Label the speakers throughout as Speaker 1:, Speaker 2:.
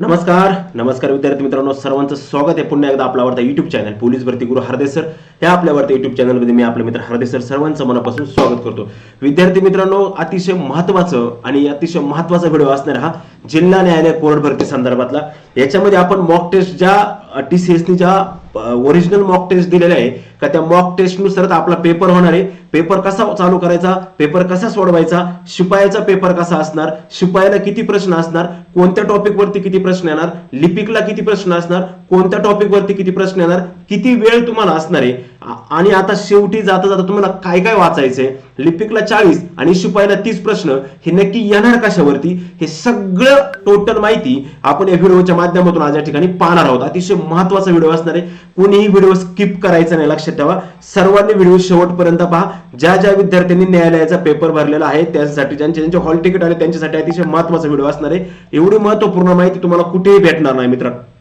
Speaker 1: नमस्कार. नमस्कार विद्यार्थी मित्रांनो सर्वांचं स्वागत आहे पुन्हा एकदा आपला आवडता युट्यूब चॅनल पोलीस भरती गुरु हरदेसर या आपल्या आवडत्या युट्यूब चॅनलमध्ये मी आपले मित्र हरदेसर सर्वांचं मनापासून स्वागत करतो. विद्यार्थी मित्रांनो अतिशय महत्वाचं आणि अतिशय महत्त्वाचा व्हिडिओ असणार हा जिल्हा न्यायालय कोर्ट भरती संदर्भातला. याच्यामध्ये आपण मॉक टेस्ट ज्या टी सी एसनी ज्या ओरिजिनल मॉक टेस्ट दिलेल्या आहे का त्या मॉक टेस्टनुसारच आपला पेपर होणार आहे. पेपर कसा चालू करायचा? पेपर कसा सोडवायचा? शिपायाचा पेपर कसा असणार? शिपायाला किती प्रश्न असणार? कोणत्या टॉपिक वरती किती प्रश्न येणार? लिपिकला किती प्रश्न असणार? कोणत्या टॉपिक वरती किती प्रश्न येणार किती वेळ तुम्हाला असणार आहे आणि आता शेवटी जाता जाता तुम्हाला काय काय वाचायचंय लिपिकला चाळीस आणि शिपाईला तीस प्रश्न हे नक्की येणार कशावरती हे सगळं टोटल माहिती आपण या व्हिडिओच्या माध्यमातून आज या ठिकाणी पाहणार आहोत. अतिशय महत्त्वाचा व्हिडिओ असणार आहे. कोणीही व्हिडिओ स्किप करायचा नाही लक्षात ठेवा. सर्वांनी व्हिडिओ शेवटपर्यंत पहा. ज्या ज्या विद्यार्थ्यांनी न्यायालयाचा पेपर भरलेला आहे त्यासाठी ज्यांचे ज्यांचे हॉल तिकीट आले त्यांच्यासाठी अतिशय महत्त्वाचा व्हिडिओ असणार आहे. एवढी महत्त्वपूर्ण माहिती तुम्हाला कुठेही भेटणार नाही मित्रांनो.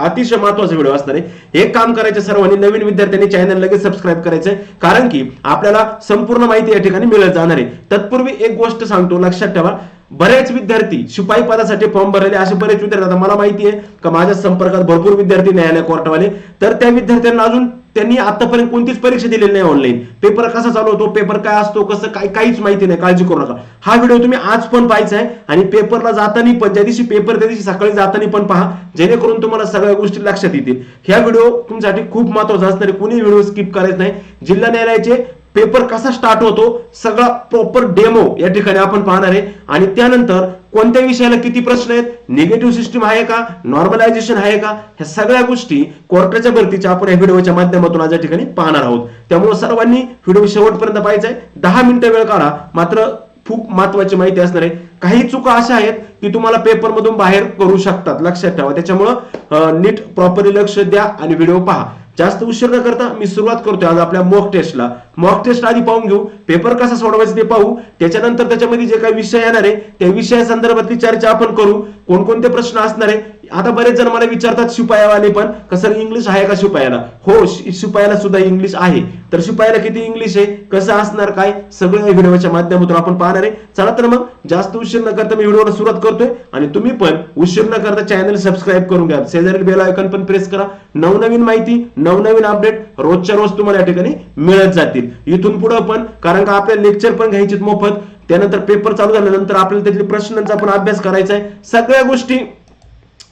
Speaker 1: अतिशय महत्त्वाचा व्हिडिओ असणार आहे. एक काम करायचं सर्वांनी नवीन विद्यार्थ्यांनी चॅनल लगेच सबस्क्राईब करायचंय. कारण की आपल्याला संपूर्ण माहिती या ठिकाणी मिळत जाणार आहे. तत्पूर्वी एक गोष्ट सांगतो लक्षात ठेवा. बरेच विद्यार्थी शिपाई पदासाठी फॉर्म भरलेले असे बरेच विद्यार्थी आता मला माहिती आहे का माझ्या संपर्कात भरपूर विद्यार्थी न्यायालय कोर्टवाले. तर त्या विद्यार्थ्यांना अजून त्यांनी आतापर्यंत कोणतीच परीक्षा दिलेली नाही ऑनलाईन पेपर कसा चालू होतो? पेपर काय असतो? कसं? काय काहीच माहिती नाही. काळजी करू नका. हा व्हिडिओ तुम्ही आज पण पाहायचा आहे आणि पेपरला जातानी पण ज्या दिवशी पेपर त्या दिवशी सकाळी जातानी पण पहा. जेणेकरून तुम्हाला सगळ्या गोष्टी लक्षात येतील. ह्या व्हिडिओ तुमच्यासाठी खूप महत्त्वाचा असणार आहे. कुणी व्हिडिओ स्किप करायचं नाही. जिल्हा न्यायालयाचे पेपर कसा स्टार्ट होतो सगळा प्रॉपर डेमो या ठिकाणी आपण पाहणार आहे. आणि त्यानंतर कोणत्या विषयाला किती प्रश्न आहेत निगेटिव्ह सिस्टीम आहे का नॉर्मलायझेशन आहे का ह्या सगळ्या गोष्टी कोर्टाच्या भरतीच्या आपण या व्हिडिओच्या माध्यमातून आज या ठिकाणी पाहणार आहोत. त्यामुळे सर्वांनी व्हिडिओ शेवटपर्यंत पाहायचा आहे दहा मिनिटं वेळ काढा मात्र खूप महत्वाची माहिती असणार आहे. काही चुका अशा आहेत की तुम्हाला पेपर मधून बाहेर करू शकतात लक्षात ठेवा. त्याच्यामुळं नीट प्रॉपरली लक्ष द्या आणि व्हिडिओ पहा. जास्त उशीर न करता मी सुरुवात करतोय आज आपल्या मॉक टेस्टला मॉक टेस्ट आधी पाहून घेऊ. पेपर कसा सोडवायचा ते पाहू. त्याच्यानंतर त्याच्यामध्ये जे काही विषय येणार आहे त्या विषयासंदर्भातली चर्चा आपण करू. कोणकोणते प्रश्न असणार आहे. आता बरेच जण मला विचारतात शिपायावाले पण कसं इंग्लिश आहे का शिपायाला? हो शिपायाला सुद्धा इंग्लिश आहे. तर शिपायाला किती इंग्लिश आहे? कसं असणार काय? सगळं या व्हिडिओच्या माध्यमातून आपण पाहणार आहे. चला तर मग जास्त उशीर न करता मी व्हिडिओला सुरुवात करतोय. आणि तुम्ही पण उशीर न करता चॅनल सबस्क्राईब करून घ्या. शेजारी बेल आयकॉन पण प्रेस करा. नवनवीन माहिती नवनवीन अपडेट रोजच्या रोज तुम्हाला या ठिकाणी मिळत जातील. इथून पुढं पण कारण का आपल्याला लेक्चर पण घ्यायचे मोफत. त्यानंतर पेपर चालू झाल्यानंतर आपल्याला त्यातले प्रश्नांचा पण अभ्यास करायचा आहे. सगळ्या गोष्टी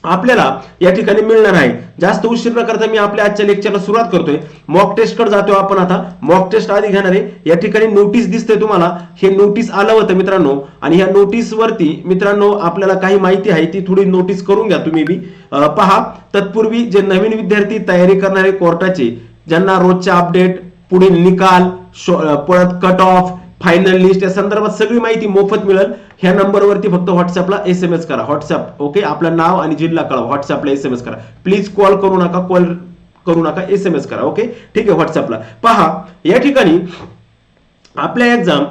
Speaker 1: आपल्याला या ठिकाणी मिळणार आहे. जास्त उशीर न करता मी आपल्या आजच्या लेक्चरला सुरुवात करतोय. मॉक टेस्टकडे जातोय आपण आता. मॉक टेस्ट आधी घेणार आहे. या ठिकाणी नोटीस दिसते तुम्हाला. हे नोटीस आलं होतं मित्रांनो. आणि ह्या नोटीस वरती मित्रांनो आपल्याला काही माहिती आहे ती थोडी नोटीस करून घ्या तुम्ही बी. पहा. तत्पूर्वी जे नवीन विद्यार्थी तयारी करणारे कोर्टाचे ज्यांना रोजच्या अपडेट पुढील निकाल परत कट ऑफ फायनल लिस्ट या संदर्भात सगळी माहिती मोफत मिळेल. ह्या नंबरवरती फक्त व्हॉट्सअपला एस एम एस करा. व्हॉट्सअप ओके आपलं नाव आणि जिल्हा कळवा. व्हॉट्सअपला एस एम एस करा. प्लीज कॉल करू नका कॉल करू नका एस एम एस करा ओके ठीक आहे व्हॉट्सअपला पहा या ठिकाणी आपल्या एक्झाम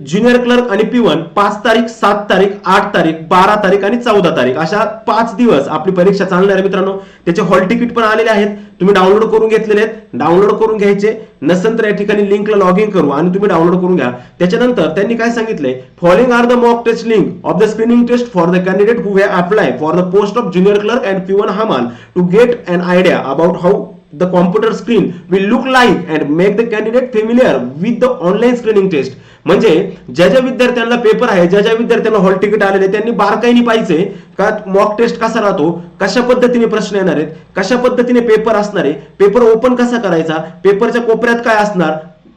Speaker 1: ज्युनियर क्लर्क आणि पी वन पाच तारीख सात तारीख आठ तारीख बारा तारीख आणि चौदा तारीख अशा पाच दिवस आपली परीक्षा चालणार आहे मित्रांनो. त्याचे हॉल तिकीट पण आलेले आहेत. तुम्ही डाउनलोड करून घेतलेले आहेत. डाउनलोड करून घ्यायचे. नसेल तर या ठिकाणी लिंकला लॉग इन करू आणि तुम्ही डाउनलोड करून घ्या. त्याच्यानंतर त्यांनी काय सांगितलंय? Following are the mock test link of the screening test for the candidate who have apply for the post of junior clerk and peon हमाल to get an idea about how the computer screen will look like and make the candidate familiar with the online screening test. म्हणजे ज्या ज्या विद्यार्थ्यांना paper आहे ज्या ज्या विद्यार्थ्यांना hall ticket आलेले त्यांनी बारकाईने पाहिजे का मॉक टेस्ट कसा राहतो कशा पद्धतीने प्रश्न येणार आहेत कशा पद्धतीने पेपर असणार आहे पेपर ओपन कसा करायचा पेपरच्या कोपऱ्यात काय असणार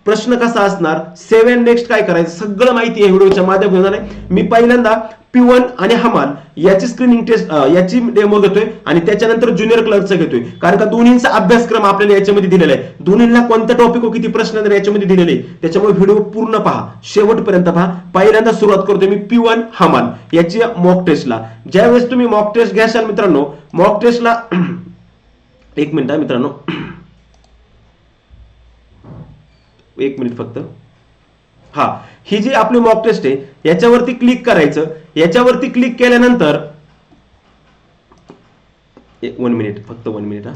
Speaker 1: प्रश्न कसा असणार? सेव्हन नेक्स्ट काय करायचं? सगळं माहिती आहे व्हिडिओच्या माध्यमातून मी पहिल्यांदा पी वन आणि हमाल याची स्क्रीनिंग टेस्ट याची डेमो घेतोय आणि त्याच्यानंतर ज्युनियर क्लर्कचा घेतोय. कारण का दोन्हींचा अभ्यासक्रम आपल्याला याच्यामध्ये दिलेला आहे. दोन्हींना कोणत्या टॉपिक किती प्रश्न याच्यामध्ये दिलेले त्याच्यामुळे व्हिडिओ पूर्ण पहा. शेवटपर्यंत पहा. पहिल्यांदा सुरुवात करतोय मी पी वन हमाल याची मॉक टेस्टला ज्यावेळेस तुम्ही मॉक टेस्ट घ्याल मित्रांनो मॉक टेस्टला एक मिनिट हा मित्रांनो. एक मिनिट फक्त. हा ही जी आपली मॉक टेस्ट आहे याच्यावरती क्लिक करायचं. याच्यावरती क्लिक केल्यानंतर वन मिनिट फक्त वन मिनिट हा.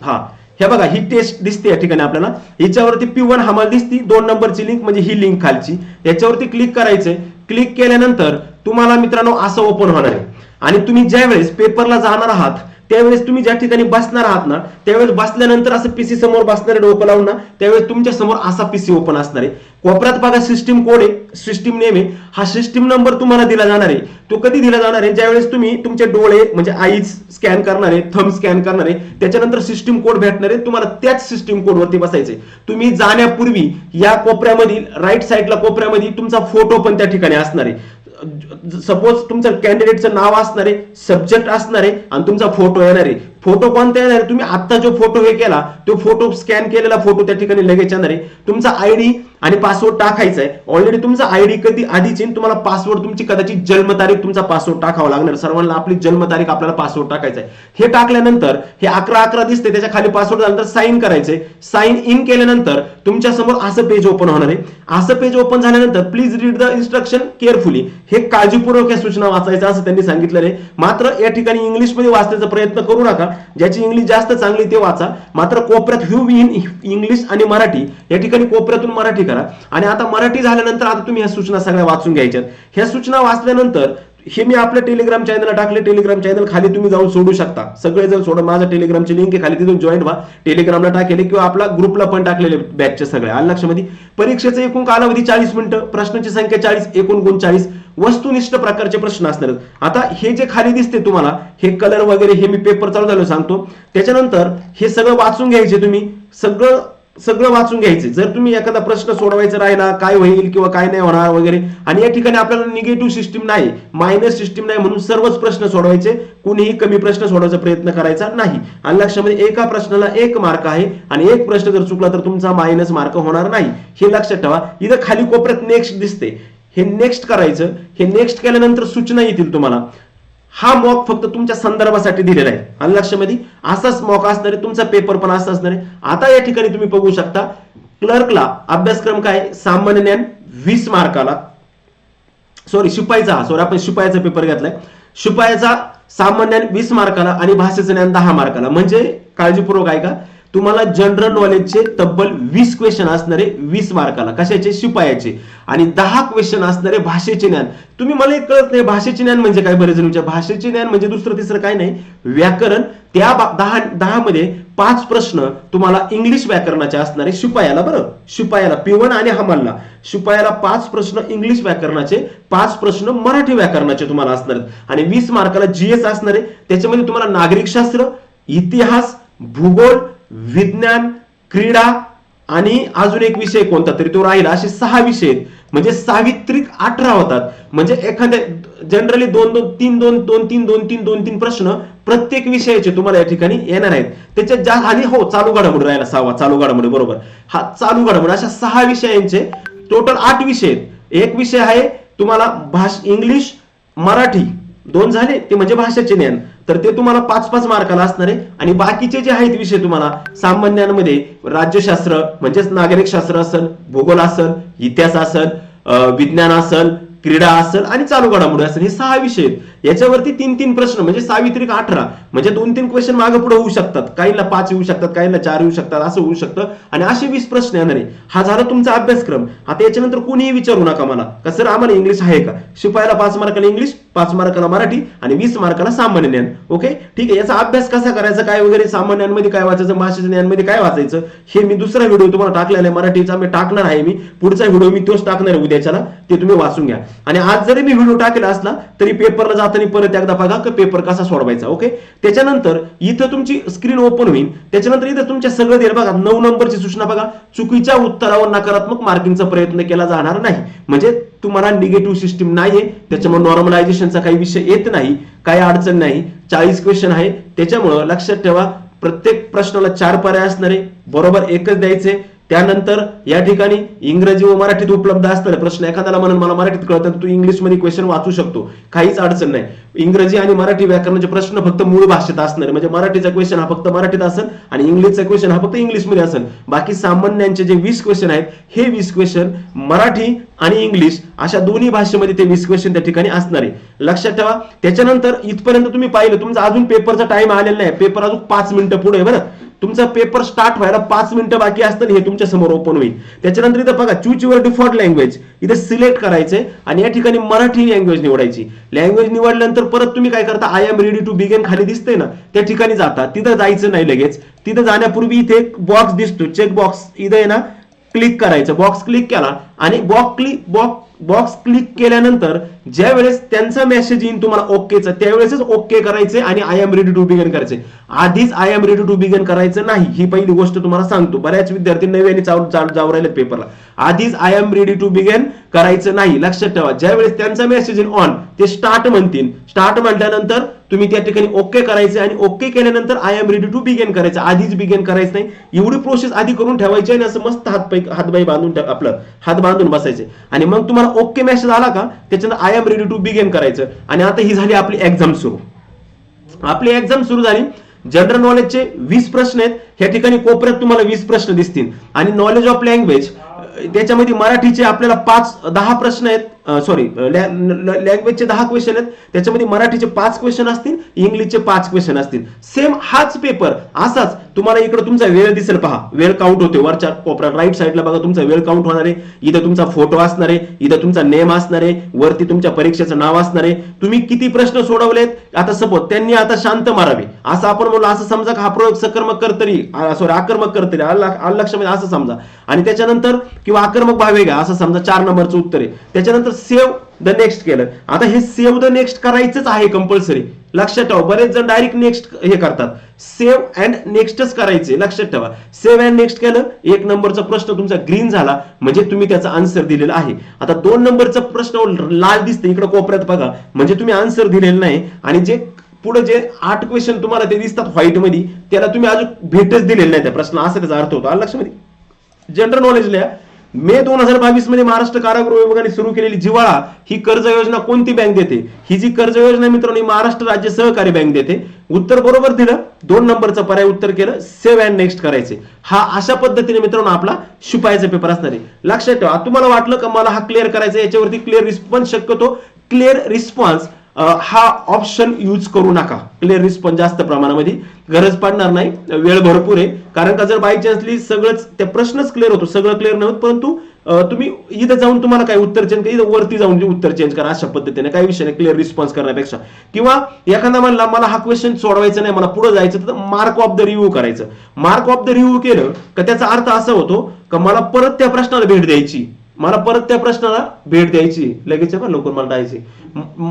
Speaker 1: हा हे बघा ही टेस्ट दिसते या ठिकाणी आपल्याला. याच्यावरती पी वन हमाल दिसती दोन नंबरची लिंक म्हणजे ही लिंक खालची. याच्यावरती क्लिक करायचंय. क्लिक केल्यानंतर तुम्हाला मित्रांनो असं ओपन होणार आहे. आणि तुम्ही ज्या वेळेस पेपरला जाणार आहात त्यावेळेस तुम्ही ज्या ठिकाणी बसणार आहात ना त्यावेळेस बसल्यानंतर असं पीसी समोर बसणारे डोकं लावून ना त्यावेळेस तुमच्यासमोर असा पीसी ओपन असणार आहे. कोपऱ्यात बघा सिस्टीम कोड आहे. सिस्टीम नेम आहे. हा सिस्टीम नंबर तुम्हाला दिला जाणार आहे. तो कधी दिला जाणार आहे? ज्यावेळेस तुम्ही तुमचे डोळे म्हणजे आईज स्कॅन करणार आहे थंब स्कॅन करणार आहे त्याच्यानंतर सिस्टीम कोड भेटणार आहे. तुम्हाला त्याच सिस्टीम कोड वरती बसायचे तुम्ही जाण्यापूर्वी या कोपऱ्यामधील राईट साईडला कोपऱ्यामध्ये तुमचा फोटो पण त्या ठिकाणी असणार आहे. सपोज तुमचं कॅन्डिडेटचं नाव असणार आहे सब्जेक्ट असणार आहे आणि तुमचा फोटो येणार. आहे फोटो कोणता येणार? आहे तुम्ही आता जो फोटो हे केला तो फोटो स्कॅन केलेला फोटो त्या ठिकाणी लगेच येणार. आहे तुमचा आयडी आणि पासवर्ड टाकायचा आहे ऑलरेडी तुमचा आयडी कधी आधीची आणि तुम्हाला पासवर्ड तुमची कदाचित जन्मतारीख तुमचा पासवर्ड टाकावा लागणार. सर्वांना आपली जन्मतारीख आपल्याला पासवर्ड टाकायचा आहे हे टाकल्यानंतर हे अकरा अकरा दिसते त्याच्याखाली पासवर्ड झाल्यानंतर साईन करायचंय. साईन इन केल्यानंतर तुमच्यासमोर असं पेज ओपन होणार आहे. असं पेज ओपन झाल्यानंतर please read the instruction carefully हे काळजीपूर्वक या सूचना वाचायचं असं त्यांनी सांगितलेलं आहे मात्र या ठिकाणी इंग्लिशमध्ये वाचण्याचा प्रयत्न करू नका. ज्याची इंग्लिश जास्त चांगली ते वाचा. मात्र कोपऱ्यात ह्यू इन इंग्लिश आणि मराठी. या ठिकाणी कोपऱ्यातून मराठी करा. आणि आता मराठी झाल्यानंतर आता तुम्ही ह्या सूचना सगळ्या वाचून घ्यायच्यात. ह्या सूचना वाचल्यानंतर हे मी आपल्या टेलिग्राम चॅनलला टाकले. टेलिग्राम चॅनल खाली तुम्ही जाऊन सोडू शकता. सगळे जण सोडा. माझ्या टेलिग्रामची लिंक आहे खाली तिथून जॉईन व्हा. टेलिग्रामला टाकले किंवा आपला ग्रुपला पण टाकलेले बॅचचे सगळे. आलं लक्षामध्ये? परीक्षेचा एकूण कालावधी चाळीस मिनिटं प्रश्नांची संख्या चाळीस एकोणचाळीस चाळीस. वस्तुनिष्ठ प्रकारचे प्रश्न असणार आता हे जे खाली दिसते तुम्हाला हे कलर वगैरे हे मी पेपर चालू झालो सांगतो. त्याच्यानंतर हे सगळं वाचून घ्यायचे तुम्ही. सगळं सगळं वाचून घ्यायचं. जर तुम्ही एखादा प्रश्न सोडवायचा राहिला काय होईल किंवा काय नाही होणार वगैरे आणि या ठिकाणी आपल्याला निगेटिव्ह सिस्टीम नाही मायनस सिस्टीम नाही म्हणून सर्वच प्रश्न सोडवायचे कुणीही कमी प्रश्न सोडवायचा प्रयत्न करायचा नाही. आणि लक्षामध्ये एका प्रश्नाला एक मार्क आहे आणि एक प्रश्न जर चुकला तर तुमचा मायनस मार्क होणार नाही. हे लक्षात ठेवा. इथं खाली कोपऱ्यात नेक्स्ट दिसते. हे नेक्स्ट करायचं. हे नेक्स्ट केल्यानंतर सूचना येतील तुम्हाला. हा मॉक फक्त तुमच्या संदर्भासाठी दिलेला आहे. आणि लक्षामध्ये असाच मॉक असणार आहे तुमचा पेपर पण असा असणार. आहे आता या ठिकाणी तुम्ही बघू शकता क्लर्कला अभ्यासक्रम काय? सामान्य ज्ञान वीस मार्काला. सॉरी शिपाईचा सॉरी आपण शिपायाचा पेपर घेतलाय. शिपायाचा सामान्य ज्ञान वीस मार्काला आणि भाषेचं ज्ञान दहा मार्काला. म्हणजे काळजीपूर्वक आहे का तुम्हाला जनरल नॉलेजचे तब्बल वीस क्वेश्चन असणारे वीस मार्काला कशाचे? शिपायाचे. आणि दहा क्वेश्चन असणारे भाषेचे ज्ञान. तुम्ही मला एक कळत नाही भाषेचे ज्ञान म्हणजे काय बरेच जण विचार भाषेचे ज्ञान म्हणजे दुसरं तिसरं काय नाही. व्याकरण त्या दहा दहा मध्ये पाच प्रश्न तुम्हाला इंग्लिश व्याकरणाचे असणारे शिपायाला बरं. शिपायाला पिवण आणि हमालला. शिपायाला पाच प्रश्न इंग्लिश व्याकरणाचे पाच प्रश्न मराठी व्याकरणाचे तुम्हाला असणार आणि वीस मार्काला जीएस असणारे त्याच्यामध्ये तुम्हाला नागरिकशास्त्र इतिहास भूगोल विज्ञान क्रीडा आणि अजून एक विषय कोणता तरी तो राहिला असे सहा विषय आहेत. म्हणजे सावित्रिक अठरा होतात. म्हणजे एखाद्या जनरली दोन दोन तीन दोन दोन तीन दोन तीन दोन तीन प्रश्न प्रत्येक विषयाचे तुम्हाला या ठिकाणी येणार आहेत. त्याच्यात जा आणि हो चालू घडामोडी राहिला सहावा चालू घडामोडी बरोबर. हा चालू घडामोडी अशा सहा विषयांचे टोटल आठ विषय आहेत. एक विषय आहे तुम्हाला भाष इंग्लिश मराठी. दोन झाले ते म्हणजे भाषेचे ज्ञान. तर ते तुम्हाला पाच पाच मार्काला असणार. आहे आणि बाकीचे जे आहेत विषय तुम्हाला सामान्यांमध्ये राज्यशास्त्र म्हणजेच नागरिक शास्त्र असेल भूगोल असेल इतिहास असेल विज्ञान असेल क्रीडा असेल आणि चालू घडामोडी असेल हे सहा विषय आहेत. याच्यावरती तीन तीन प्रश्न म्हणजे सावित्रिक अठरा म्हणजे दोन तीन क्वेश्चन मागे पुढे होऊ शकतात. काहींना पाच येऊ शकतात काहींना चार येऊ शकतात असं होऊ शकतं. आणि असे वीस प्रश्न येणार. आहे हा झाला तुमचा अभ्यासक्रम. आता याच्यानंतर कुणीही विचारू नका मला. का सर आम्हाला इंग्लिश आहे का? शिपायाला पाच मार्काला इंग्लिश पाच मार्काला मराठी आणि वीस मार्काला सामान्य ज्ञान. ओके? ठीक आहे याचा अभ्यास कसा करायचा काय वगैरे सामान्यांमध्ये काय वाचायचं भाषेच्या ज्ञानमध्ये काय वाचायचं हे मी दुसरा व्हिडिओ तुम्हाला टाकलेला आहे. मराठीचा मी टाकणार आहे मी. पुढचा व्हिडिओ मी तोच टाकणार आहे उद्याच्याला. ते तुम्ही वाचून घ्या. आणि आज जरी मी व्हिडिओ टाकला असला तरी पेपरला जाताना परत एकदा बघा का पेपर कसा सोडवायचा ओके त्याच्यानंतर इथं तुमची स्क्रीन ओपन होईल. त्याच्यानंतर इथं तुमच्या सगळं दिलं बघा नऊ नंबरची सूचना बघा. चुकीच्या उत्तरावर नकारात्मक मार्किंगचा प्रयत्न केला जाणार नाही. म्हणजे तुम्हाला निगेटिव्ह सिस्टीम नाहीये. त्याच्यामुळे नॉर्मलायझेशनचा काही विषय येत नाही. काही अडचण नाही. चाळीस क्वेश्चन आहे. त्याच्यामुळं लक्षात ठेवा प्रत्येक प्रश्नाला चार पर्याय असणारे. बरोबर एकच द्यायचे. त्यानंतर या ठिकाणी इंग्रजी व मराठीत उपलब्ध असणारे प्रश्न एखाद्याला म्हणून मला मराठीत कळतं तू इंग्लिशमध्ये क्वेश्चन वाचू शकतो. काहीच अडचण नाही. इंग्रजी आणि मराठी व्याकरणाचे प्रश्न फक्त मूळ भाषेत असणार. म्हणजे मराठीचा क्वेश्चन हा फक्त मराठीत असेल आणि इंग्लिशचा क्वेश्चन हा फक्त इंग्लिशमध्ये असेल. बाकी सामान्यांचे जे वीस क्वेश्चन आहेत हे वीस क्वेश्चन मराठी आणि इंग्लिश अशा दोन्ही भाषेमध्ये ते वीस क्वेश्चन त्या ठिकाणी असणार. आहे लक्षात ठेवा त्याच्यानंतर इथपर्यंत तुम्ही पाहिलं तुमचा अजून पेपरचा टाइम आलेला नाही. पेपर अजून पाच मिनिटं पुढे बरं? तुमचा पेपर स्टार्ट व्हायला पाच मिनिटं बाकी असतं हे तुमच्यासमोर ओपन होईल. त्याच्यानंतर इथं बघा चूज युअर डिफॉल्ट लँग्वेज इथे सिलेक्ट करायचे आणि या ठिकाणी मराठी लँग्वेज निवडायची. लँग्वेज निवडल्यानंतर परत तुम्ही काय करता I am ready to begin खाली दिसते ना त्या ठिकाणी जाता. तिथं जायचं नाही लगेच. तिथं जाण्यापूर्वी इथे एक बॉक्स दिसतो. चेक बॉक्स इथे आहे ना क्लिक करायचं. बॉक्स क्लिक केला आणि box click box box click केल्यानंतर ज्या वेळेस त्यांचा मेसेज येईल तुम्हाला ओकेचा त्यावेळेसच ओके करायचे आणि I am ready to begin करायचे. आधीच I am ready to begin करायचं नाही ही पहिली गोष्ट तुम्हाला सांगतो. बऱ्याच विद्यार्थी नव्याने जाऊ जाऊ राहिले पेपरला आधीच I am ready to begin करायचं नाही. लक्षात ठेवा ज्या वेळेस त्यांचा मेसेज इन ऑन ते स्टार्ट म्हणतील. स्टार्ट म्हटल्यानंतर तुम्ही त्या ठिकाणी ओके करायचे आणि ओके केल्यानंतर I am ready to begin करायचं. आधीच बिगेन करायचं नाही. एवढी प्रोसेस आधी करून ठेवायची आणि असं मस्त हातपाय हातबाई बांधून आपलं हात बांधून बसायचे. आणि मग तुम्हाला ओके मेसेज आला का त्याच्यानंतर I am ready to begin करायचं. आणि आता ही झाली आपली एक्झाम सुरू. आपली एक्झाम सुरू झाली. जनरल नॉलेजचे वीस प्रश्न आहेत. ह्या ठिकाणी कोपऱ्यात तुम्हाला वीस प्रश्न दिसतील. आणि नॉलेज ऑफ लँग्वेज त्याच्यामध्ये मराठीचे आपल्याला पाच दहा प्रश्न आहेत. सॉरी लँग्वेजचे दहा क्वेश्चन आहेत. त्याच्यामध्ये मराठीचे पाच क्वेश्चन असतील इंग्लिशचे पाच क्वेश्चन असतील. सेम हाच पेपर असाच. तुम्हाला इकडे तुमचा वेळ दिसेल पहा. वेळ काउंट होते वरच्या कोपऱ्या राईट साईडला बघा तुमचा वेळ काउंट होणार आहे. इथं तुमचा फोटो असणार आहे. इथं तुमचा नेम असणार आहे. वरती तुमच्या परीक्षेचं नाव असणार आहे. तुम्ही किती प्रश्न सोडवलेत? आता सपोज त्यांनी आता शांत मारावे. असं आपण म्हणलो असं समजा का हा प्रयोग सकर्मक करतरी सॉरी आक्रमक करतरी आलं असं समजा. आणि त्याच्यानंतर किंवा आक्रमक भावे का असं समजा चार नंबरचं उत्तर आहे. त्याच्यानंतर सेव्ह द नेक्स्ट केलं. आता हे सेव्ह द नेक्स्ट करायचंच आहे कंपल्सरी लक्षात ठेवा बरेच जण डायरेक्ट नेक्स्ट हे करतात. सेव्ह अँड नेक्स्टच करायचे लक्षात ठेवा. सेव्ह अँड नेक्स्ट केलं एक नंबरचा प्रश्न तुमचा ग्रीन झाला म्हणजे तुम्ही त्याचा आन्सर दिलेला आहे. आता दोन नंबरचा प्रश्न लाल दिसते इकडे कोपऱ्यात बघा. म्हणजे तुम्ही आन्सर दिलेलं नाही आणि जे पुढे जे आठ क्वेश्चन तुम्हाला ते दिसतात व्हाईटमध्ये त्याला तुम्ही अजून भेटच दिलेलं नाही त्या प्रश्न असा त्याचा अर्थ होतो. आलं लक्षामध्ये? जनरल नॉलेज लिहा. मे दोन हजार बावीसमध्ये महाराष्ट्र कारागृह विभागाने सुरू केलेली जिवाळा ही कर्ज योजना कोणती बँक देते? ही जी कर्ज योजना मित्रांनो ही महाराष्ट्र राज्य सहकारी बँक देते. उत्तर बरोबर दिलं. दोन नंबरचं पर्याय उत्तर केलं. सेव्ह अँड नेक्स्ट करायचे. हा अशा पद्धतीने मित्रांनो आपला शिपायाचा पेपर असणार आहे. लक्षात ठेवा. तुम्हाला वाटलं का मला हा क्लिअर करायचा याच्यावरती क्लिअर रिस्पॉन्स शक्यतो. क्लिअर रिस्पॉन्स हा ऑप्शन यूज करू नका. क्लिअर रिस्पॉन्स जास्त प्रमाणामध्ये गरज पडणार नाही. वेळ भरपूर आहे. कारण का जर बाय चान्सली सगळंच त्या प्रश्नच क्लिअर होतो. सगळं क्लिअर नाही होत परंतु तुम्ही इथं जाऊन तुम्हाला काय उत्तर चेंज इथं वरती जाऊन उत्तर चेंज करा अशा पद्धतीने. काही विषय नाही. क्लिअर रिस्पॉन्स करण्यापेक्षा. किंवा एखादा म्हणला मला हा क्वेश्चन सोडवायचा नाही. मला पुढे जायचं तर मार्क ऑफ द रिव्ह्यू करायचं. मार्क ऑफ द रिव्ह्यू केलं का त्याचा अर्थ असा होतो का मला परत त्या प्रश्नाला भेट द्यायची. मला परत त्या प्रश्नाला भेट द्यायची. लगेच आहे लवकर मला द्यायची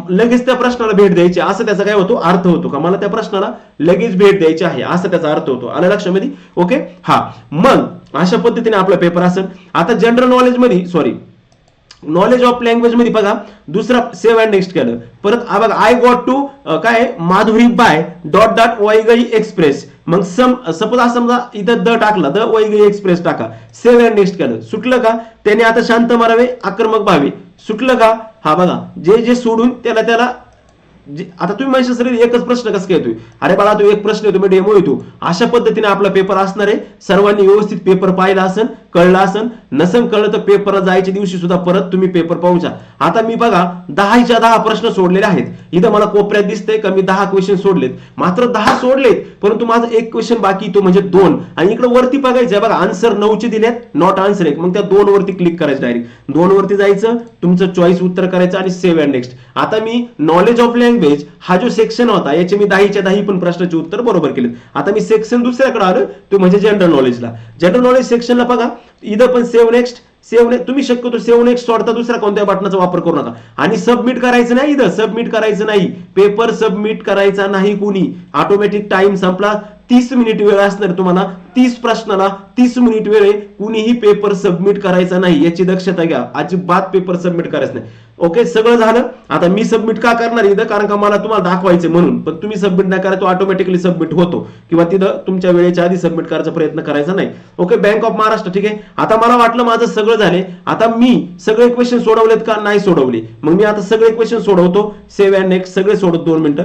Speaker 1: लगेच त्या प्रश्नाला भेट द्यायची. असं त्याचा काय होतो? अर्थ होतो का? मला त्या प्रश्नाला लगेच भेट द्यायची आहे. असं त्याचा अर्थ होतो. आलं लक्षामध्ये ओके? हा. मग अशा पद्धतीने आपला पेपर असेल. आता जनरल नॉलेजमध्ये सॉरी नॉलेज ऑफ लँग्वेजमध्ये बघा दुसरा सेव्ह अँड नेक्स्ट केलं. परत बघा आय गॉट टू काय Madhuri by dot dot Vaigai express. मग सम सपोज असं समजा इथं द टाकला द वैगरी एक्सप्रेस टाका. सेव्ह अँड नेक्स्ट केलं. सुटलं का? त्याने आता शांत मारावे आक्रमक व्हावे. सुटलं का? हा बघा जे जे सोडून त्याला त्याला आता तुम्ही म्हणशील सर एकच प्रश्न कसं काय येतोय? अरे बाळा तो एक प्रश्न येतो मी डेमो येतो. अशा पद्धतीने आपला पेपर असणार आहे. सर्वांनी व्यवस्थित पेपर पाहिला असेल कळला असेल नसेल कळलं तर पेपर जायच्या दिवशी सुद्धा परत तुम्ही पेपर पाहूचा आता मी बघा दहाच्या दहा प्रश्न सोडलेले आहेत. इथं मला कोपऱ्यात दिसतंय का मी दहा क्वेश्चन सोडलेत? मात्र दहा सोडलेत परंतु माझं एक क्वेश्चन बाकी तो म्हणजे दोन. आणि इकडे वरती बघायचं बघा आन्सर नऊचे दिलेत नॉट आन्सर एक. मग त्या दोन वरती क्लिक करायचं डायरेक्ट दोन वरती जायचं तुमचं चॉईस उत्तर करायचं आणि सेव्ह अँड नेक्स्ट आता मी नॉलेज ऑफ लँग्वेज हा जो सेक्शन होता याचे मी दहाच्या दहा पण प्रश्नाचे उत्तर बरोबर केले आता मी सेक्शन दुसऱ्याकडे आलो तो म्हणजे जनरल नॉलेजला जनरल नॉलेज सेक्शनला बघा इथं पण सेव्ह नेक्स्ट सेव्ह ने तुम्ही शक्यतो सेव्ह नेक्स्ट सोडता दुसऱ्या कोणत्या बटनाचा वापर करू नका. आणि सबमिट करायचं नाही इथं सबमिट करायचं नाही. पेपर सबमिट करायचा नाही कुणी. ऑटोमॅटिक टाइम संपला तीस मिनिट वेळ असणार तुम्हाला. तीस प्रश्नाला तीस मिनिट वेळ कुणीही पेपर सबमिट करायचा नाही याची दक्षता घ्या. अजिबात पेपर सबमिट करायचं नाही. ओके सगळं झालं. आता मी सबमिट का करणार इथं? कारण का मला तुम्हाला दाखवायचं म्हणून. पण तुम्ही सबमिट नाही करा तो ऑटोमॅटिकली सबमिट होतो. किंवा तिथं तुमच्या वेळेच्या आधी सबमिट करायचा प्रयत्न करायचा नाही. ओके बँक ऑफ महाराष्ट्र ठीक आहे? आता मला वाटलं माझं सगळं झाले. आता मी सगळे क्वेश्चन सोडवलेत का? नाही सोडवले. मग मी आता सगळे क्वेश्चन सोडवतो. सेव्ह अँड नेक्स्ट सगळे सोडवतो दोन मिनिटं.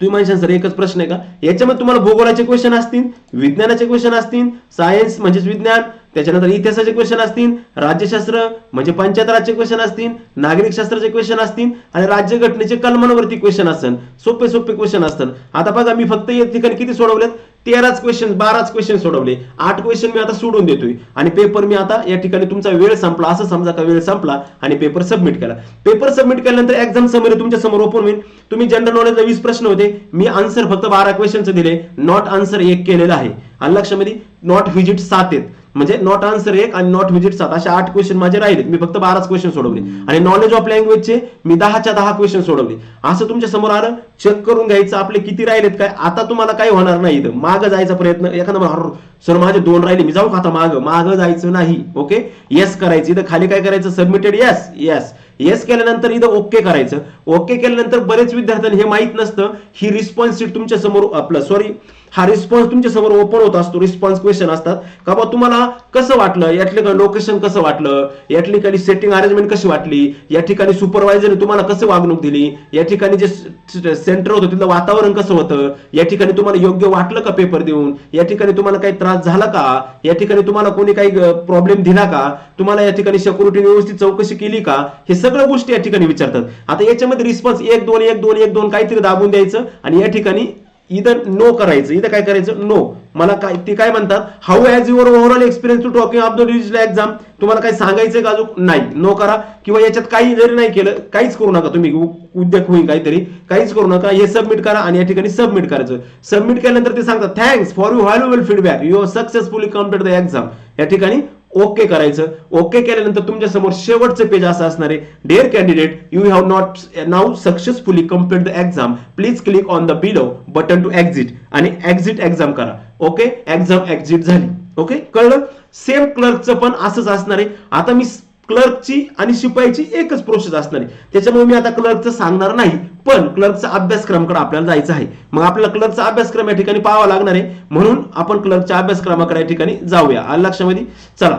Speaker 1: तुम्ही म्हणशाल सर एकच प्रश्न आहे का? याच्यामध्ये तुम्हाला भूगोलाचे क्वेश्चन असतील विज्ञानाचे क्वेश्चन असतील सायन्स म्हणजेच विज्ञान त्याच्यानंतर इतिहासाचे क्वेश्चन असतील राज्यशास्त्र म्हणजे पंचायत राज्य क्वेश्चन असतील नागरिक शास्त्राचे क्वेश्चन असतील आणि राज्यघटनेचे कलमांवरती क्वेश्चन असतील सोपे सोपे क्वेश्चन असतात आता बघा मी फक्त या ठिकाणी किती सोडवलेत? तेराच क्वेश्चन बाराच क्वेश्चन सोडवले. आठ क्वेश्चन मी आता सोडून देतोय. आणि पेपर मी आता या ठिकाणी तुमचा वेळ संपला. असं समजा का वेळ संपला आणि पेपर सबमिट केला. पेपर सबमिट केल्यानंतर एक्झाम समोर तुमच्यासमोर ओपन होईल. तुम्ही जनरल नॉलेजला वीस प्रश्न होते. मी आन्सर फक्त बारा क्वेश्चनचे दिले. नॉट आन्सर एक केलेलं आहे. आणि लक्षामध्ये नॉट व्हिजिट सात आहेत. म्हणजे नॉट आन्सर एक आणि नॉट व्हिजिट सात. असे आठ क्वेश्चन माझे राहिले. मी फक्त बाराच क्वेश्चन सोडवले. आणि नॉलेज ऑफ लँग्वेजचे मी दहाच्या दहा क्वेश्चन सोडवले. असं तुमच्यासमोर आलं? चेक करून घ्यायचं. आपले किती राहिलेत काय? आता तुम्हाला काही होणार नाही इथं. मागं जायचा प्रयत्न. एखादा म्हणा, सर माझे दोन राहिले. मी जाऊ का आता मागं? मागं जायचं नाही. ओके येस करायचं. इथं खाली काय करायचं? सबमिटेड येस येस येस केल्यानंतर इथं ओके करायचं. ओके केल्यानंतर बरेच विद्यार्थ्यांना हे माहीत नसतं. ही रिस्पॉन्स शीट तुमच्यासमोर आपलं सॉरी हा रिस्पॉन्स तुमच्यासमोर ओपन होत असतो. रिस्पॉन्स क्वेश्चन असतात. का बा तुम्हाला कसं वाटलं? यातलं का लोकेशन कसं वाटलं? या ठिकाणी सेटिंग अरेंजमेंट कशी वाटली? या ठिकाणी सुपरवायझरने तुम्हाला कसं वागणूक दिली? या ठिकाणी जे सेंटर होतं तिथलं वातावरण कसं होतं? या ठिकाणी तुम्हाला योग्य वाटलं का पेपर देऊन? या ठिकाणी तुम्हाला काही त्रास झाला का? या ठिकाणी तुम्हाला कोणी काही प्रॉब्लेम दिला का? तुम्हाला या ठिकाणी सिक्युरिटी व्यवस्थित चौकशी केली का? हे सगळ्या गोष्टी या ठिकाणी विचारतात. आता याच्यामध्ये रिस्पॉन्स एक दोन एक दोन एक दोन काहीतरी दाबून द्यायचं आणि या ठिकाणी इथं नो करायचं. इथं काय करायचं? नो मला काय ते काय म्हणतात? How has your overall experience to talking of the digital exam तुम्हाला काही सांगायचं का अजून? नाही. नो करा. किंवा याच्यात काही जरी नाही केलं काहीच करू नका तुम्ही. उद्योग होईल काहीतरी. काहीच करू नका. हे सबमिट करा आणि या ठिकाणी सबमिट करायचं. सबमिट केल्यानंतर ते सांगतात thanks for you valuable feedback you successfully complete the exam या ठिकाणी ओके करायचं. ओके केल्यानंतर तुमच्यासमोर शेवटचं पेज असं असणार आहे. Dear candidate you have not now successfully complete the exam please click on the below button to exit आणि एक्झिट एक्झाम करा. ओके एक्झाम एक्झिट झाली. ओके कळलं? सेम क्लर्कचं पण असंच असणार आहे. आता मी क्लर्कची आणि शिपाईची एकच प्रोसेस असणार आहे. त्याच्यामुळे मी आता क्लर्कचं सांगणार नाही पण क्लर्कचा अभ्यासक्रमाकडे आपल्याला जायचं आहे. मग आपल्याला क्लर्कचा अभ्यासक्रम या ठिकाणी पाहावा लागणार आहे. म्हणून आपण क्लर्कच्या अभ्यासक्रमाकडे या ठिकाणी जाऊया. आलं लक्षामध्ये? चला.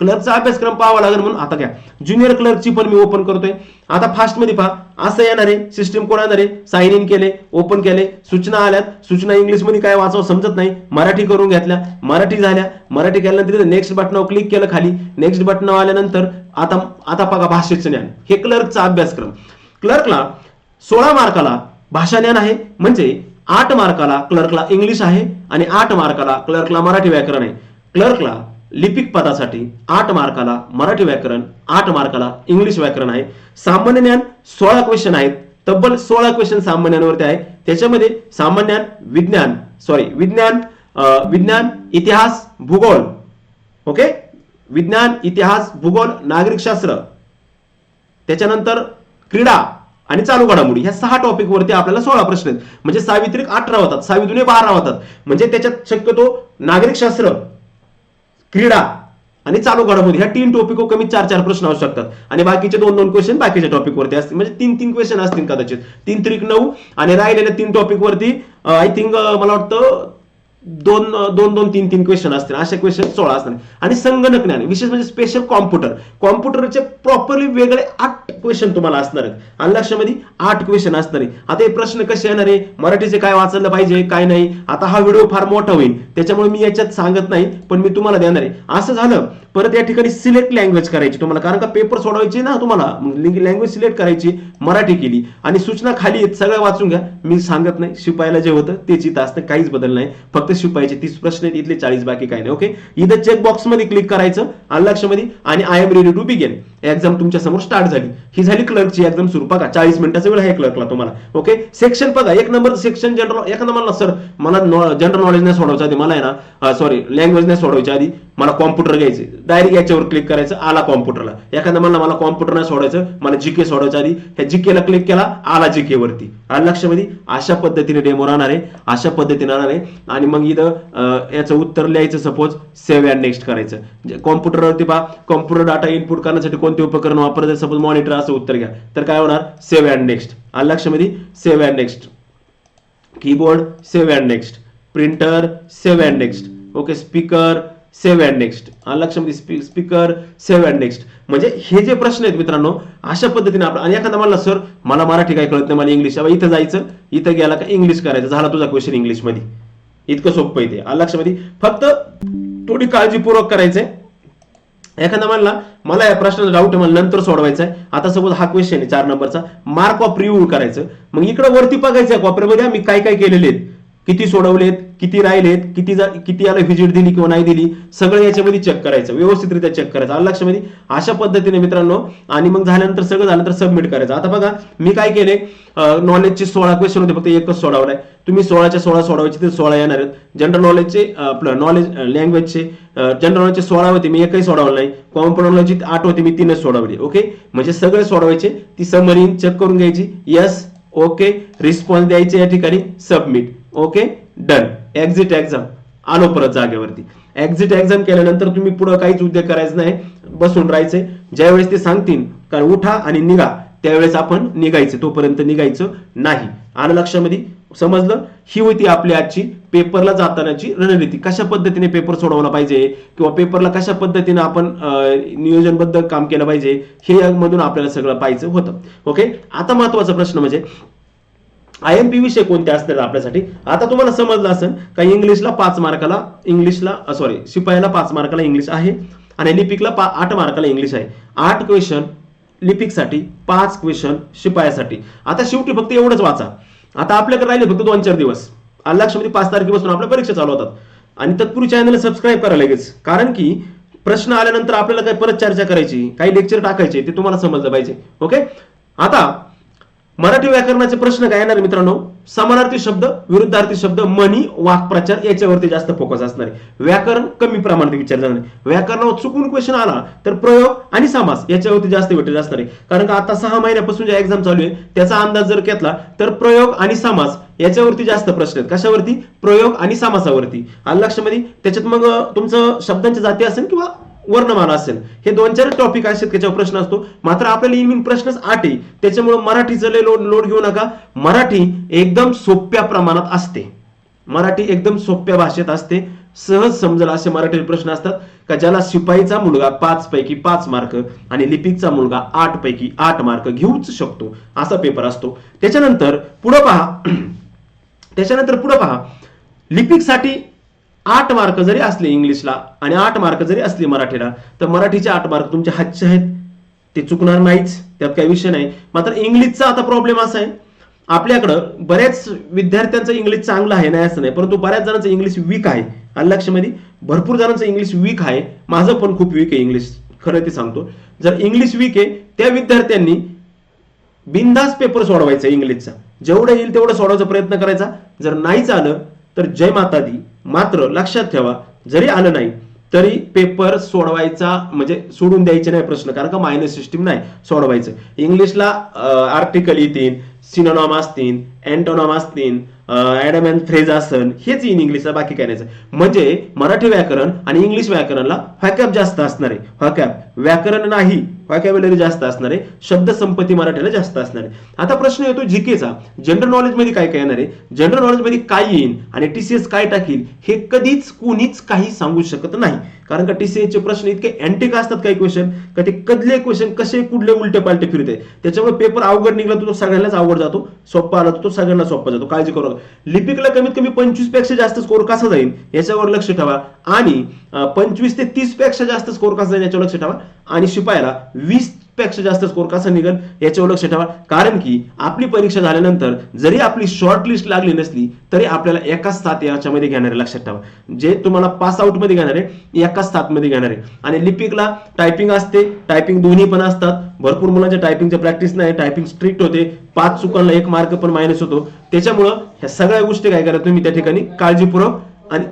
Speaker 1: क्लर्कचा अभ्यासक्रम पाहावा लागेल म्हणून आता घ्या. ज्युनियर क्लर्कची पण मी ओपन करतोय. आता फास्टमध्ये पहा असं येणार आहे सिस्टीम कोण येणार आहे? साईन इन केले ओपन केले सूचना आल्यात. सूचना इंग्लिशमध्ये काय वाचावं समजत नाही. मराठी करून घेतल्या मराठी झाल्या. मराठी केल्यानंतर नेक्स्ट बटनावर क्लिक केलं खाली. नेक्स्ट बटनावर आल्यानंतर आता आता बघा भाषेचं ज्ञान. हे क्लर्कचा अभ्यासक्रम. क्लर्कला सोळा मार्काला भाषा ज्ञान आहे. म्हणजे आठ मार्काला क्लर्कला इंग्लिश आहे आणि आठ मार्काला क्लर्कला मराठी व्याकरण आहे. क्लर्कला लिपिक पदासाठी आठ मार्काला मराठी व्याकरण आठ मार्काला इंग्लिश व्याकरण आहे. सामान्य ज्ञान सोळा क्वेश्चन आहेत. तब्बल सोळा क्वेश्चन सामान्यांवरती आहे. त्याच्यामध्ये सामान्य विज्ञान सॉरी विज्ञान अं, विज्ञान इतिहास भूगोल ओके विज्ञान इतिहास भूगोल नागरिकशास्त्र त्याच्यानंतर क्रीडा आणि चालू घडामोडी. ह्या सहा टॉपिक वरती आपल्याला सोळा प्रश्न आहेत. म्हणजे सावित्रिक अठरा होतात सावित्रीने बारा होतात. म्हणजे त्याच्यात शक्यतो नागरिकशास्त्र क्रीडा आणि चालू घडामोडी ह्या तीन टॉपिक कमी चार चार प्रश्न असू शकतात. आणि बाकीचे दोन दोन क्वेश्चन बाकीच्या टॉपिक वरती असतील. म्हणजे तीन तीन क्वेश्चन असतील कदाचित. तीन त्रिक नऊ आणि राहिलेल्या तीन टॉपिक वरती आय थिंक मला वाटतं दोन दोन दोन तीन तीन क्वेश्चन असतील. असे क्वेश्चन सोळा असणार आणि संगणक ज्ञान विशेष म्हणजे स्पेशल कॉम्प्युटर कॉम्प्युटरचे प्रॉपरली वेगळे आठ क्वेश्चन तुम्हाला असणार आहेत. आणि लक्षामध्ये आठ क्वेश्चन असणार आहे आता हे प्रश्न कसे येणार आहे? मराठीचे काय वाचलं पाहिजे काय नाही? आता हा व्हिडिओ फार मोठा होईल. त्याच्यामुळे मी याच्यात सांगत नाही पण मी तुम्हाला देणार आहे. असं झालं परत या ठिकाणी सिलेक्ट लँग्वेज करायची तुम्हाला. कारण का पेपर सोडवायचे ना तुम्हाला. लँग्वेज सिलेक्ट करायची मराठी केली. आणि सूचना खाली आहेत सगळं वाचून घ्या. मी सांगत नाही शिपायला जे होतं तेच इथं असतं. काहीच बदल नाही. फक्त शिपायचे. तीस प्रश्न आहेत इथले चाळीस बाकी काही नाही ओके इथं चेक बॉक्समध्ये क्लिक करायचं अनलक्षमध्ये आणि I am ready to begin exam तुमच्यासमोर स्टार्ट झाली. ही झाली क्लर्कची एक्झाम सुरू. बघा चाळीस मिनिटाचा वेळ आहे क्लर्कला तुम्हाला ओके सेक्शन बघा एक नंबर सेक्शन जनरल एखादा म्हणला सर मला जनरल नॉलेज नाही सोडवायचं आधी मला आहे ना सॉरी लँग्वेज नाही सोडवायच्या आधी मला कॉम्प्युटर घ्यायचे डायरेक्ट याच्यावर क्लिक करायचं आला कॉम्प्युटरला एखादा म्हणला मला कॉम्प्युटर नाही सोडायचं मला जीके सोडायचं आधी ह्या जीके ला क्लिक केला आला जीके वरती. आलं लक्षामध्ये अशा पद्धतीने डेमो राहणार आहे अशा पद्धतीने राहणार आहे. आणि मग इथं याचं उत्तर लिहायचं सपोज सेव्ह अँड नेक्स्ट करायचं. कॉम्प्युटरवरती पहा कॉम्प्युटर डाटा इनपुट करण्यासाठी कोणते उपकरण वापरायचं सपोज मॉनिटर असं उत्तर घ्या. तर काय होणार? सेव्ह अँड नेक्स्ट आलं लक्षामध्ये? Save and next keyboard save and next printer save and next okay speaker save and next लक्षामध्ये? स्पीकर सेव्ह अँड नेक्स्ट म्हणजे हे जे प्रश्न आहेत मित्रांनो अशा पद्धतीने आपण आणि एखादा म्हणला सर मला मराठी काय कळत नाही मला इंग्लिश इथं जायचं. इथं गेला का? इंग्लिश करायचं. झाला तुझा क्वेश्चन इंग्लिशमध्ये. इतकं सोपं आहे ते. आलं लक्षामध्ये फक्त थोडी काळजीपूर्वक करायचंय. एखादा म्हणला मला या प्रश्नाचा डाऊट मला नंतर सोडवायचा आहे आता सपोज हा क्वेश्चन आहे चार नंबरचा मार्क ऑफ रिव्ह्यू करायचं. मग इकडे वरती बघायचं कॉपरेमध्ये मी काय काय केलेले आहेत? किती सोडवलेत? किती राहिलेत किती जा- किती याला व्हिजिट दिली किंवा नाही दिली सगळं याच्यामध्ये चेक करायचं व्यवस्थितरित्या चेक करायचं. आलं लक्षामध्ये अशा पद्धतीने मित्रांनो आणि मग झाल्यानंतर सगळं झालं तर सबमिट करायचं. आता बघा मी काय केले नॉलेजचे सोळा क्वेश्चन होते फक्त एकच सोडवलाय. तुम्ही सोळाच्या सोळा सोडवायचे ते सोळा येणार आहेत. जनरल नॉलेजचे आपलं नॉलेज लँग्वेजचे जनरल नॉलेजचे सोळा होते मी एकही सोडवलं नाही. कॉमन नॉलेजची आठ होते मी तीनच सोडवली ओके म्हणजे सगळे सोडवायचे ती समरी चेक करून घ्यायची. यस ओके रिस्पॉन्स द्यायचे या ठिकाणी submit okay done exit exam आलो परत जागेवरती. एक्झिट एक्झाम केल्यानंतर तुम्ही पुढे काहीच उद्योग करायचं नाही. बसून राहायचे ज्यावेळेस ते सांगतील कारण उठा आणि निघा. त्यावेळेस आपण निघायचं. तोपर्यंत निघायचं नाही. आलं लक्षामध्ये? समजलं? ही होती आपली आजची पेपरला जातानाची रणनीती. कशा पद्धतीने पेपर सोडवला पाहिजे? किंवा पेपरला कशा पद्धतीने आपण नियोजनबद्ध काम केलं पाहिजे? हे मधून आपल्याला सगळं पाहिजे होतं. ओके? आता महत्त्वाचा प्रश्न म्हणजे आय एम पी विषय कोणते असतात आपल्यासाठी? आता तुम्हाला समजलं असेल का इंग्लिशला पाच मार्काला इंग्लिशला सॉरी शिपायाला पाच मार्काला इंग्लिश आहे आणि लिपिकला पा आठ मार्काला इंग्लिश आहे. आठ क्वेश्चन लिपिकसाठी पाच क्वेश्चन शिपायासाठी. आता शेवटी फक्त एवढंच वाचा. आता आपल्याकडे राहिले फक्त दोन चार दिवस. आलं लक्षामध्ये म्हणजे पाच तारखेपासून आपल्या परीक्षा चालू होतात. आणि तत्पूर्वी चॅनलला सबस्क्राईब करा लगेच. कारण की प्रश्न आल्यानंतर आपल्याला काही परत चर्चा करायची काही लेक्चर टाकायचे ते तुम्हाला समजलं पाहिजे. ओके आता मराठी व्याकरणाचे प्रश्न काय येणार मित्रांनो? समानार्थी शब्द विरुद्धार्थी शब्द मनी वाक्प्रचार याच्यावरती जास्त फोकस असणार आहे. व्याकरण कमी प्रमाणात विचार जाणार आहे. व्याकरणावर चुकून क्वेश्चन आला तर प्रयोग आणि समास याच्यावरती जास्त वेटेज असणार आहे. कारण का आता सहा महिन्यापासून जे एक्झाम चालू आहे त्याचा अंदाज जर घेतला तर प्रयोग आणि समास याच्यावरती जास्त प्रश्न आहेत. कशावरती? प्रयोग आणि समासावरती. आणि लक्षामध्ये? त्याच्यात मग तुमचं शब्दांची जाती असेल किंवा वर्णमाला असेल. हे दोन चार टॉपिक आहेत त्याच्यावर प्रश्न असतो. मात्र आपल्याला इन प्रश्नच आठ आहे. त्याच्यामुळे मराठीचं लय लोड लोड घेऊ नका. मराठी एकदम सोप्या प्रमाणात असते. मराठी एकदम सोप्या भाषेत असते. सहज समजेल असे मराठी प्रश्न असतात का ज्याला शिपाईचा मुलगा पाच पैकी पाच मार्क आणि लिपिकचा मुलगा आठ पैकी आठ मार्क घेऊच शकतो असा पेपर असतो. त्याच्यानंतर पुढं पहा. त्याच्यानंतर पुढं पहा. लिपिकसाठी आठ मार्क जरी असले इंग्लिशला आणि आठ मार्क जरी असले मराठीला तर मराठीचे आठ मार्क तुमचे हातचे आहेत. ते चुकणार नाहीच त्यात काही विषय नाही. मात्र इंग्लिशचा आता प्रॉब्लेम असा आहे. आपल्याकडं बऱ्याच विद्यार्थ्यांचं इंग्लिश चांगलं आहे नाही असं नाही. परंतु बऱ्याच जणांचं इंग्लिश वीक आहे. आणि लक्षामध्ये भरपूर जणांचं इंग्लिश वीक आहे. माझं पण खूप वीक आहे इंग्लिश खरं ते सांगतो. जर इंग्लिश वीक आहे त्या विद्यार्थ्यांनी बिंदास पेपर सोडवायचा इंग्लिशचा जेवढं येईल तेवढं सोडवायचा प्रयत्न करायचा. जर नाहीच आलं तर जय माता दी. मात्र लक्षात ठेवा जरी आलं नाही तरी पेपर सोडवायचा म्हणजे सोडून द्यायचे नाही प्रश्न कारण का मायनस सिस्टीम नाही सोडवायचं. इंग्लिशला आर्टिकल येतील सिनोनॉम असतील अँटोनॉम असतील ऍडम अँड फ्रेज असन हेच इन इंग्लिशला बाकी काय नाही म्हणजे मराठी व्याकरण आणि इंग्लिश व्याकरणला व्हॅकॅब जास्त असणार आहे. व्हॅकॅब व्याकरण नाही. व्हॅकॅबलरी जास्त असणार आहे शब्द संपत्ती मराठीला जास्त असणार आहे. आता प्रश्न येतो जीकेचा जनरल नॉलेजमध्ये काय काय येणार आहे? जनरल नॉलेजमध्ये काय येईल आणि टीसीएस काय टाकील हे कधीच कोणीच काही सांगू शकत नाही. कारण का टीसीएसचे चे प्रश्न इतके अँटिक असतात काही क्वेश्चन का ते कधले क्वेश्चन कसे कुठले उलटे पालटे फिरते त्याच्यामुळे पेपर अवघड निघला तर तो सगळ्यांनाच अवघड जातो सोप्पा आला तर तो सगळ्यांना सोपा जातो. काळजी करू नका. लिपिकला कमीत कमी पंचवीसपेक्षा जास्त स्कोर कसा जाईल? याच्यावर लक्ष ठेवा. आणि पंचवीस ते तीसपेक्षा जास्त स्कोर कसा जाईल याच्यावर लक्ष ठेवा. आणि शिपायाला वीसपेक्षा जास्त स्कोर कसा निघेल याच्यावर लक्ष ठेवा. कारण की आपली परीक्षा झाल्यानंतर जरी आपली शॉर्ट लिस्ट लागली नसली तरी आपल्याला एकाच सात याच्यामध्ये घेणारे लक्षात ठेवा. जे तुम्हाला पास आउटमध्ये घेणारे एकाच सात मध्ये घेणारे. आणि लिपिकला टायपिंग असते टायपिंग दोन्ही पण असतात. भरपूर मुलांच्या टायपिंगच्या प्रॅक्टिस नाही टायपिंग स्ट्रिक्ट होते. पाच चुकांना एक मार्क पण मायनस होतो. त्याच्यामुळं ह्या सगळ्या गोष्टी काय करा तुम्ही त्या ठिकाणी काळजीपूर्वक आणि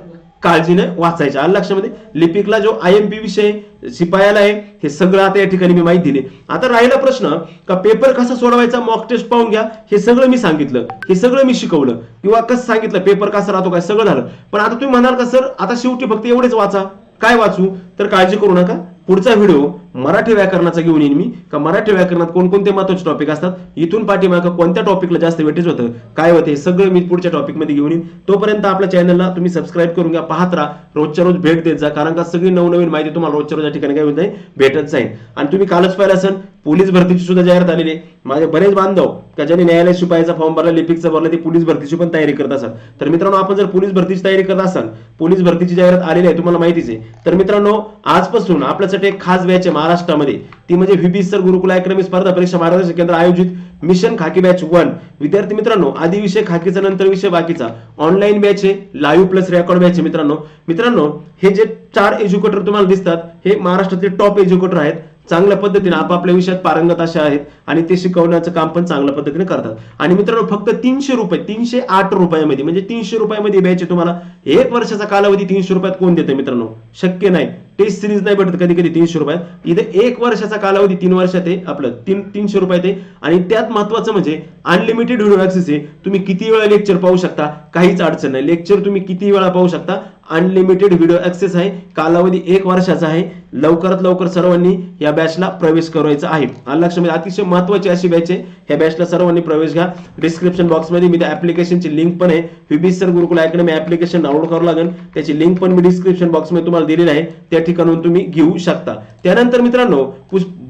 Speaker 1: काळजीने वाचायच्या आलं लक्षामध्ये? लिपिकला जो आय एम पी विषय शिपायाला आहे हे सगळं आता या ठिकाणी मी माहिती दिली. आता राहिला प्रश्न का पेपर कसा सोडवायचा मॉक टेस्ट पाहून घ्या. हे सगळं मी सांगितलं. हे सगळं मी शिकवलं. किंवा कसं सांगितलं पेपर कसा राहतो काय सगळं झालं. पण आता तुम्ही म्हणाल का सर आता शेवटी फक्त एवढेच वाचा. काय वाचू? तर काळजी करू नका. पुढचा व्हिडिओ मराठी व्याकरणाचा घेऊन येईन मी. का मराठी व्याकरणात कोणकोणते महत्त्वाचे टॉपिक असतात? इथून पाठीमागं कोणत्या टॉपिकला जास्त वेटेज होतं? काय होतं? हे सगळं मी पुढच्या टॉपिकमध्ये घेऊन येईन. तोपर्यंत आपल्या चॅनलला तुम्ही सबस्क्राईब करून घ्या. पाहत राहा. रोजच्या रोज भेट देत जा. कारण का सगळी नवनवीन माहिती तुम्हाला रोजच्या रोज या ठिकाणी काय होत नाही? भेटत जाईल. आणि तुम्ही कालच पाहिलं असेल पोलीस भरतीची सुद्धा जाहिरात आलेली आहे. माझे बरेच बांधव का ज्यांनी न्यायालय शिपायाचा फॉर्म भरला लिपिकचा भरला ते पोलीस भरतीची पण तयारी करत असाल तर मित्रांनो आपण जर पोलीस भरतीची तयारी करत असाल पोलीस भरतीची जाहिरात आलेली आहे तुम्हाला माहितीच आहे. तर मित्रांनो आजपासून आपल्यासाठी एक खास बॅच आहे. महाराष्ट्रामध्ये. ती म्हणजे व्हीबी सर गुरुकुल अकॅडमी स्पर्धा परीक्षा मार्गदर्शन केंद्र आयोजित मिशन खाकी बॅच वन विद्यार्थी मित्रांनो आधी विषय खाकीचा नंतर विषय बाकीचा. ऑनलाईन बॅच आहे लाईव्ह प्लस रेकॉर्ड बॅच आहे मित्रांनो. मित्रांनो हे जे चार एज्युकेटर तुम्हाला दिसतात हे महाराष्ट्रातले टॉप एज्युकेटर आहेत. चांगल्या पद्धतीने आपापल्या विषयात पारंगत अशा आहेत आणि ते शिकवण्याचं काम पण चांगल्या पद्धतीने करतात. आणि मित्रांनो फक्त तीनशे रुपये तीनशे आठ रुपयामध्ये म्हणजे तीनशे रुपयामध्ये बॅच आहे तुम्हाला एक वर्षाचा कालावधी तीनशे रुपयात कोण देते मित्रांनो? शक्य नाही. टेस्ट सिरीज नाही भेटत कधी कधी तीनशे रुपयात इथे एक वर्षाचा कालावधी तीन वर्षात आहे आपलं. तीन तीनशे रुपयात आहे आणि त्यात महत्वाचं म्हणजे अनलिमिटेड व्हिडिओ ऍक्सेस आहे. तुम्ही किती वेळा लेक्चर पाहू शकता? काहीच अडचण नाही. लेक्चर तुम्ही किती वेळा पाहू शकता? अनलिमिटेड व्हिडिओ ऍक्सेस आहे. कालावधी एक वर्षाचा आहे. लवकरात लवकर सर्वांनी या बॅचला प्रवेश करायचा आहे. लक्षामध्ये अतिशय महत्वाची अशी बॅच आहे. ह्या बॅचला सर्वांनी प्रवेश घ्या. डिस्क्रिप्शन बॉक्समध्ये मी त्या ॲप्लिकेशनची लिंक पण आहे. विबीस गुरुकुल अकॅडमी ऍप्लिकेशन डाउनलोड करावं लागेल. त्याची लिंक पण मी डिस्क्रिप्शन बॉक्समध्ये तुम्हाला दिलेली आहे. त्या ठिकाणून तुम्ही घेऊ शकता. त्यानंतर मित्रांनो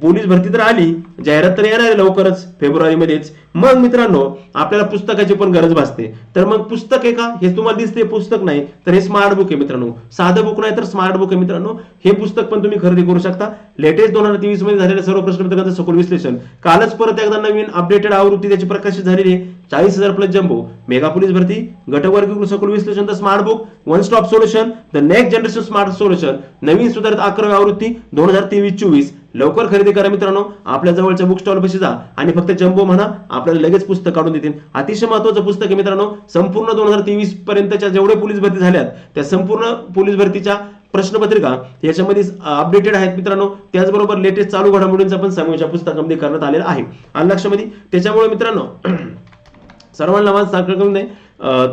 Speaker 1: पोलीस भरती तर आली जाहिरात तर येणार आहे लवकरच फेब्रुवारीमध्येच. मग मित्रांनो आपल्याला पुस्तकाची पण गरज भासते. तर मग पुस्तक आहे का? हे तुम्हाला दिसते पुस्तक नाही. तर हे स्मार्ट बुक आहे मित्रांनो. साधं बुक नाही तर स्मार्ट बुक आहे मित्रांनो. हे पुस्तक पण तुम्ही खरेदी करू शकता. लेटेस्ट दोन हजार तेवीसमध्ये झालेल्या सर्व प्रश्नपत्रकांचं सखोल विश्लेषण. कालच परत एकदा नवीन अपडेटेड आवृत्ती त्याची प्रकाशित झालेली आहे. चाळीस हजार प्लस जम्बो मेगा पोलीस भरती. गटवर्गीकृत सखोल विश्लेषण the smart book one stop solution the next generation smart solution नवीन सुधारित अकरावी आवृत्ती दोन हजार तेवीस चोवीस. लवकर खरेदी करा मित्रांनो. आपल्या जवळच्या बुक स्टॉल पाशी जा आणि फक्त जम्बो म्हणा आपल्याला लगेच पुस्तक काढून देतील. अतिशय महत्वाचं पुस्तक आहे मित्रांनो संपूर्ण दोन हजार तेवीस पर्यंतच्या जेवढे पोलीस भरती झाल्यात त्या संपूर्ण पोलीस भरतीच्या प्रश्नपत्रिका याच्यामध्ये अपडेटेड आहेत मित्रांनो. त्याचबरोबर लेटेस्ट चालू घडामोडींचा पण समावेश या पुस्तकामध्ये करण्यात आलेला आहे. आणि लक्षामध्ये त्याच्यामुळे मित्रांनो सर्वांना माझं सांगणं करून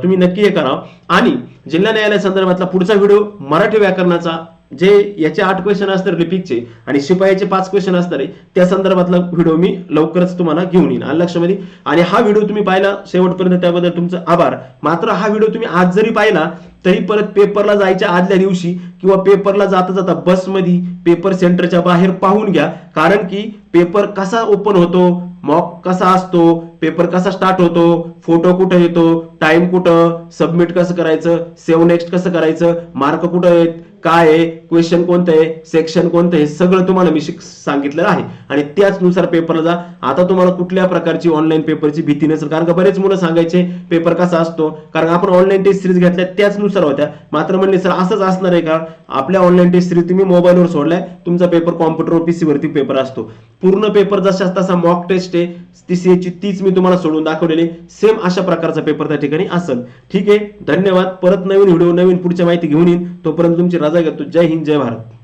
Speaker 1: तुम्ही नक्की हे करा. आणि जिल्हा न्यायालया संदर्भातला पुढचा व्हिडिओ मराठी व्याकरणाचा जे याचे आठ क्वेश्चन असतात रिपीटचे आणि शिपायाचे पाच क्वेश्चन असणार आहे त्या संदर्भातला व्हिडिओ मी लवकरच तुम्हाला घेऊन येईन. आणि लक्षामध्ये? आणि हा व्हिडिओ तुम्ही पाहिला शेवटपर्यंत त्याबद्दल तुमचं आभार. मात्र हा व्हिडिओ तुम्ही आज जरी पाहिला तरी परत पेपरला जायच्या आदल्या दिवशी किंवा पेपरला जाता जाता बसमध्ये पेपर सेंटरच्या बाहेर पाहून घ्या. कारण की पेपर कसा ओपन होतो मॉक कसा असतो पेपर कसा स्टार्ट होतो फोटो कुठं येतो टाइम कुठं सबमिट कसं करायचं सेव्ह नेक्स्ट कसं करायचं मार्क कुठं आहेत काय आहे क्वेश्चन कोणतं आहे सेक्शन कोणतं आहे सगळं तुम्हाला मी सांगितलेलं आहे. आणि त्याचनुसार पेपरला जा. आता तुम्हाला कुठल्या प्रकारची ऑनलाईन पेपरची भीती नसेल. कारण का बरेच मुलं सांगायचे पेपर कसा असतो? कारण आपण ऑनलाईन टेस्ट सिरीज घेतल्या त्याचनुसार होत्या. मात्र म्हणले सर असंच असणार आहे का? आपल्या ऑनलाईन टेस्ट सिरीज तुम्ही मोबाईलवर सोडलाय तुमचा पेपर कॉम्प्युटरवर पीसी वरती पेपर असतो. पूर्ण पेपर जसा तसा मॉक टेस्ट आहे. ती सीएची ची तीच मी तुम्हाला सोडून दाखवलेली सेम अशा प्रकारचा पेपर त्या ठिकाणी असेल. ठीक आहे? धन्यवाद. परत नवीन व्हिडिओ नवीन पुढच्या माहिती घेऊन येईन. तोपर्यंत तुमची रजा घेतो जय हिंद जय भारत.